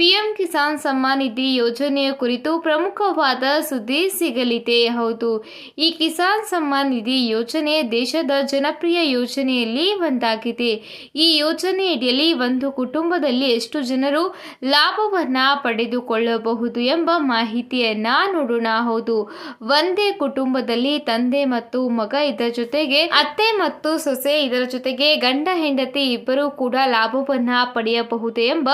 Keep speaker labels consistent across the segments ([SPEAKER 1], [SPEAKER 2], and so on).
[SPEAKER 1] PM Kisan Samman ನಿಧಿ ಯೋಜನೆಯ ಕುರಿತು ಪ್ರಮುಖವಾದ ಸುದ್ದಿ ಸಿಗಲಿದೆ. ಹೌದು, ಈ ಕಿಸಾನ್ ಸಮ್ಮಾನ್ ನಿಧಿ ಯೋಜನೆ ದೇಶದ ಜನಪ್ರಿಯ ಯೋಜನೆಯಲ್ಲಿ ಒಂದಾಗಿದೆ. ಈ ಯೋಜನೆಯಡಿಯಲ್ಲಿ ಒಂದು ಕುಟುಂಬದಲ್ಲಿ ಎಷ್ಟು ಜನರು ಲಾಭವನ್ನು ಪಡೆದುಕೊಳ್ಳಬಹುದು ಎಂಬ ಮಾಹಿತಿಯನ್ನು ನೋಡೋಣ. ಹೌದು, ಒಂದೇ ಕುಟುಂಬದಲ್ಲಿ ತಂದೆ ಮತ್ತು ಮಗ ಇದರ ಜೊತೆಗೆ ಅತ್ತೆ ಮತ್ತು ಸೊಸೆ ಇದರ ಜೊತೆಗೆ ಗಂಡ ಹೆಂಡತಿ ಇಬ್ಬರೂ ಕೂಡ ಲಾಭವನ್ನು ಪಡೆಯಬಹುದು ಎಂಬ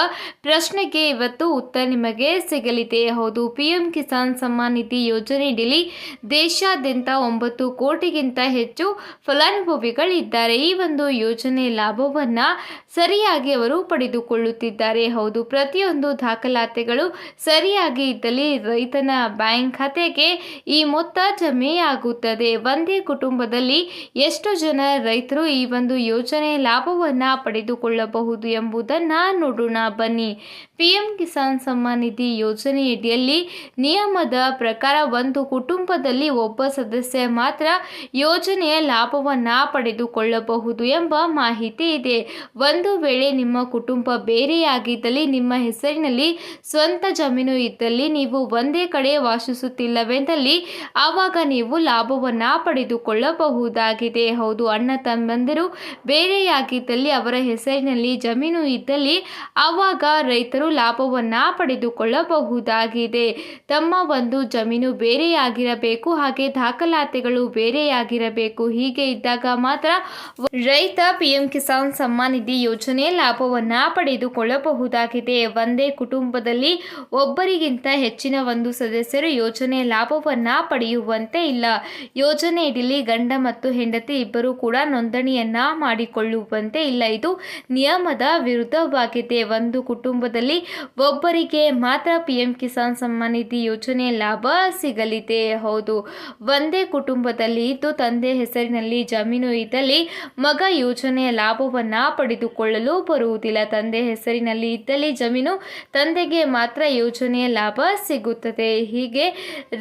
[SPEAKER 1] ಪ್ರಶ್ನೆಗೆ ಇವತ್ತು ಉತ್ತರ ನಿಮಗೆ ಸಿಗಲಿದೆ. ಹೌದು, ಪಿಎಂ ಕಿಸಾನ್ ಸಮ್ಮಾನ್ ನಿಧಿ ಯೋಜನೆಯಡಿಯಲ್ಲಿ ದೇಶಾದ್ಯಂತ ಒಂಬತ್ತು ಕೋಟಿಗಿಂತ ಹೆಚ್ಚು ಫಲಾನುಭವಿಗಳಿದ್ದಾರೆ. ಈ ಒಂದು ಯೋಜನೆ ಲಾಭವನ್ನು ಸರಿಯಾಗಿ ಅವರು ಪಡೆದುಕೊಳ್ಳುತ್ತಿದ್ದಾರೆ. ಹೌದು, ಪ್ರತಿಯೊಂದು ದಾಖಲಾತಿಗಳು ಸರಿಯಾಗಿ ಇದ್ದಲ್ಲಿ ರೈತನ ಬ್ಯಾಂಕ್ ಖಾತೆಗೆ ಈ ಮೊತ್ತ ಜಮೆಯಾಗುತ್ತದೆ ಒಂದೇ ಕುಟುಂಬದಲ್ಲಿ ಎಷ್ಟು ಜನ ರೈತರು ಈ ಒಂದು ಯೋಜನೆ ಲಾಭವನ್ನು ಪಡೆದುಕೊಳ್ಳಬಹುದು ಎಂಬುದನ್ನು ನೋಡೋಣ ಬನ್ನಿ. ಪಿಎಂ ಕಿಸಾನ್ ಸಮ್ಮಾನ್ ನಿಧಿ ಯೋಜನೆಯಡಿಯಲ್ಲಿ ನಿಯಮದ ಪ್ರಕಾರ ಒಂದು ಕುಟುಂಬದಲ್ಲಿ ಒಬ್ಬ ಸದಸ್ಯ ಮಾತ್ರ ಯೋಜನೆಯ ಲಾಭವನ್ನು ಪಡೆದುಕೊಳ್ಳಬಹುದು ಎಂಬ ಮಾಹಿತಿ ಇದೆ. ಒಂದು ವೇಳೆ ನಿಮ್ಮ ಕುಟುಂಬ ಬೇರೆಯಾಗಿದ್ದಲ್ಲಿ ನಿಮ್ಮ ಹೆಸರಿನಲ್ಲಿ ಸ್ವಂತ ಜಮೀನು ಇದ್ದಲ್ಲಿ ನೀವು ಒಂದೇ ಕಡೆ ವಾಸಿಸುತ್ತಿಲ್ಲವೆಂದಲ್ಲಿ ಆವಾಗ ನೀವು ಲಾಭವನ್ನು ಪಡೆದುಕೊಳ್ಳಬಹುದಾಗಿದೆ. ಹೌದು, ಅಣ್ಣ ತಮ್ಮಂದಿರು ಬೇರೆಯಾಗಿದ್ದಲ್ಲಿ ಅವರ ಹೆಸರಿನಲ್ಲಿ ಜಮೀನು ಇದ್ದಲ್ಲಿ ಆವಾಗ ರೈತರು ಲಾಭವನ್ನ ಪಡೆದುಕೊಳ್ಳಬಹುದಾಗಿದೆ. ತಮ್ಮ ಒಂದು ಜಮೀನು ಬೇರೆಯಾಗಿರಬೇಕು, ಹಾಗೆ ದಾಖಲಾತಿಗಳು ಬೇರೆಯಾಗಿರಬೇಕು. ಹೀಗೆ ಇದ್ದಾಗ ಮಾತ್ರ ರೈತ ಪಿಎಂ ಕಿಸಾನ್ ಸಮ್ಮಾನ್ ನಿಧಿ ಯೋಜನೆ ಲಾಭವನ್ನು ಪಡೆದುಕೊಳ್ಳಬಹುದಾಗಿದೆ. ಒಂದೇ ಕುಟುಂಬದಲ್ಲಿ ಒಬ್ಬರಿಗಿಂತ ಹೆಚ್ಚಿನ ಒಂದು ಸದಸ್ಯರು ಯೋಜನೆ ಲಾಭವನ್ನು ಪಡೆಯುವಂತೆ ಇಲ್ಲ. ಯೋಜನೆಯಲ್ಲಿ ಗಂಡ ಮತ್ತು ಹೆಂಡತಿ ಇಬ್ಬರು ಕೂಡ ನೋಂದಣಿಯನ್ನ ಮಾಡಿಕೊಳ್ಳುವಂತೆ ಇಲ್ಲ. ಇದು ನಿಯಮದ ವಿರುದ್ಧವಾಗಿದೆ. ಒಂದು ಕುಟುಂಬದಲ್ಲಿ ಒಬ್ಬರಿಗೆ ಮಾತ್ರ ಪಿ ಎಂ ಕಿಸಾನ್ ಸಮ್ಮಾನ್ ನಿಧಿ ಯೋಜನೆ ಲಾಭ ಸಿಗಲಿದೆ. ಹೌದು, ಒಂದೇ ಕುಟುಂಬದಲ್ಲಿ ಇದ್ದು ತಂದೆ ಹೆಸರಿನಲ್ಲಿ ಜಮೀನು ಇದ್ದಲ್ಲಿ ಮಗ ಯೋಜನೆಯ ಲಾಭವನ್ನ ಪಡೆದುಕೊಳ್ಳಲು ಬರುವುದಿಲ್ಲ. ತಂದೆ ಹೆಸರಿನಲ್ಲಿ ಇದ್ದಲ್ಲಿ ಜಮೀನು ತಂದೆಗೆ ಮಾತ್ರ ಯೋಜನೆಯ ಲಾಭ ಸಿಗುತ್ತದೆ. ಹೀಗೆ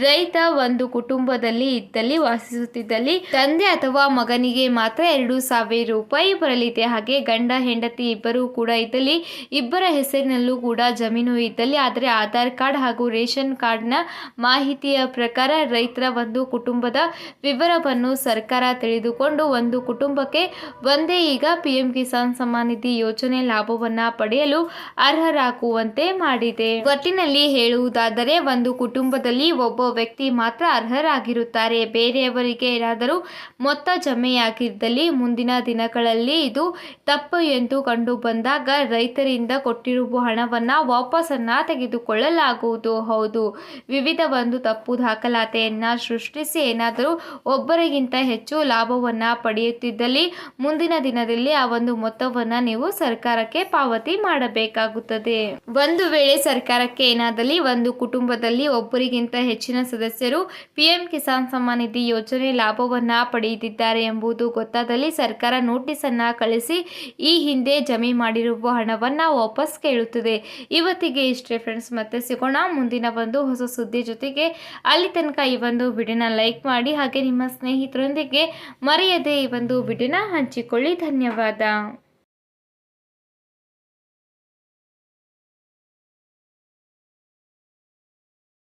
[SPEAKER 1] ರೈತ ಒಂದು ಕುಟುಂಬದಲ್ಲಿ ಇದ್ದಲ್ಲಿ, ವಾಸಿಸುತ್ತಿದ್ದಲ್ಲಿ ತಂದೆ ಅಥವಾ ಮಗನಿಗೆ ಮಾತ್ರ ಎರಡು ಸಾವಿರ ರೂಪಾಯಿ ಬರಲಿದೆ. ಹಾಗೆ ಗಂಡ, ಹೆಂಡತಿ ಇಬ್ಬರು ಕೂಡ ಇದ್ದಲ್ಲಿ, ಇಬ್ಬರ ಹೆಸರಿನಲ್ಲೂ ಕೂಡ ಜಮೀನು ಇದ್ದಲ್ಲಿ, ಆದರೆ ಆಧಾರ್ ಕಾರ್ಡ್ ಹಾಗೂ ರೇಷನ್ ಕಾರ್ಡ್ನ ಮಾಹಿತಿಯ ಪ್ರಕಾರ ರೈತರ ಒಂದು ಕುಟುಂಬದ ವಿವರವನ್ನು ಸರ್ಕಾರ ತಿಳಿದುಕೊಂಡು ಒಂದು ಕುಟುಂಬಕ್ಕೆ ಒಂದೇ ಈಗ ಪಿಎಂ ಕಿಸಾನ್ ಸಮ್ಮಾನ್ ನಿಧಿ ಯೋಜನೆ ಲಾಭವನ್ನ ಪಡೆಯಲು ಅರ್ಹರಾಗುವಂತೆ ಮಾಡಿದೆ. ಒಟ್ಟಿನಲ್ಲಿ ಹೇಳುವುದಾದರೆ, ಒಂದು ಕುಟುಂಬದಲ್ಲಿ ಒಬ್ಬ ವ್ಯಕ್ತಿ ಮಾತ್ರ ಅರ್ಹರಾಗಿರುತ್ತಾರೆ. ಬೇರೆಯವರಿಗೆ ಏನಾದರೂ ಮೊತ್ತ ಜಮೆಯಾಗಿದ್ದಲ್ಲಿ ಮುಂದಿನ ದಿನಗಳಲ್ಲಿ ಇದು ತಪ್ಪು ಎಂದು ಕಂಡು ಬಂದಾಗ ರೈತರಿಂದ ಕೊಟ್ಟಿರುವ ಹಣವನ್ನ ವಾಪಸನ್ನ ತೆಗೆದುಕೊಳ್ಳಲಾಗುವುದು. ಹೌದು, ವಿವಿಧ ಒಂದು ತಪ್ಪು ದಾಖಲಾತಿಯನ್ನು ಸೃಷ್ಟಿಸಿ ಏನಾದರೂ ಒಬ್ಬರಿಗಿಂತ ಹೆಚ್ಚು ಲಾಭವನ್ನ ಪಡೆಯುತ್ತಿದ್ದಲ್ಲಿ ಮುಂದಿನ ದಿನದಲ್ಲಿ ಆ ಒಂದು ಮೊತ್ತವನ್ನ ನೀವು ಸರ್ಕಾರಕ್ಕೆ ಪಾವತಿ ಮಾಡಬೇಕಾಗುತ್ತದೆ. ಒಂದು ವೇಳೆ ಸರ್ಕಾರಕ್ಕೆ ಏನಾದಲ್ಲಿ ಒಂದು ಕುಟುಂಬದಲ್ಲಿ ಒಬ್ಬರಿಗಿಂತ ಹೆಚ್ಚಿನ ಸದಸ್ಯರು ಪಿಎಂ ಕಿಸಾನ್ ಸಮ್ಮಾನ್ ನಿಧಿ ಯೋಜನೆ ಲಾಭವನ್ನ ಪಡೆಯುತ್ತಿದ್ದಾರೆ ಎಂಬುದು ಗೊತ್ತಾದಲ್ಲಿ ಸರ್ಕಾರ ನೋಟಿಸ್ ಅನ್ನ ಕಳಿಸಿ ಈ ಹಿಂದೆ ಜಮೆ ಮಾಡಿರುವ ಹಣವನ್ನ ವಾಪಸ್ ಕೇಳುತ್ತದೆ. ಇವತ್ತಿಗೆ ಇಷ್ಟೇ ಫ್ರೆಂಡ್ಸ್ ಮತ್ತೆ ಸಿಗೋಣ ಮುಂದಿನ ಒಂದು ಹೊಸ ಸುದ್ದಿ ಜೊತೆಗೆ. ಅಲ್ಲಿ ತನಕ ಈ ಒಂದು ವಿಡಿಯೋನ ಲೈಕ್ ಮಾಡಿ, ಹಾಗೆ ನಿಮ್ಮ ಸ್ನೇಹಿತರೊಂದಿಗೆ ಮರೆಯದೆ ಈ ಒಂದು ವಿಡಿಯೋನ ಹಂಚಿಕೊಳ್ಳಿ. ಧನ್ಯವಾದ.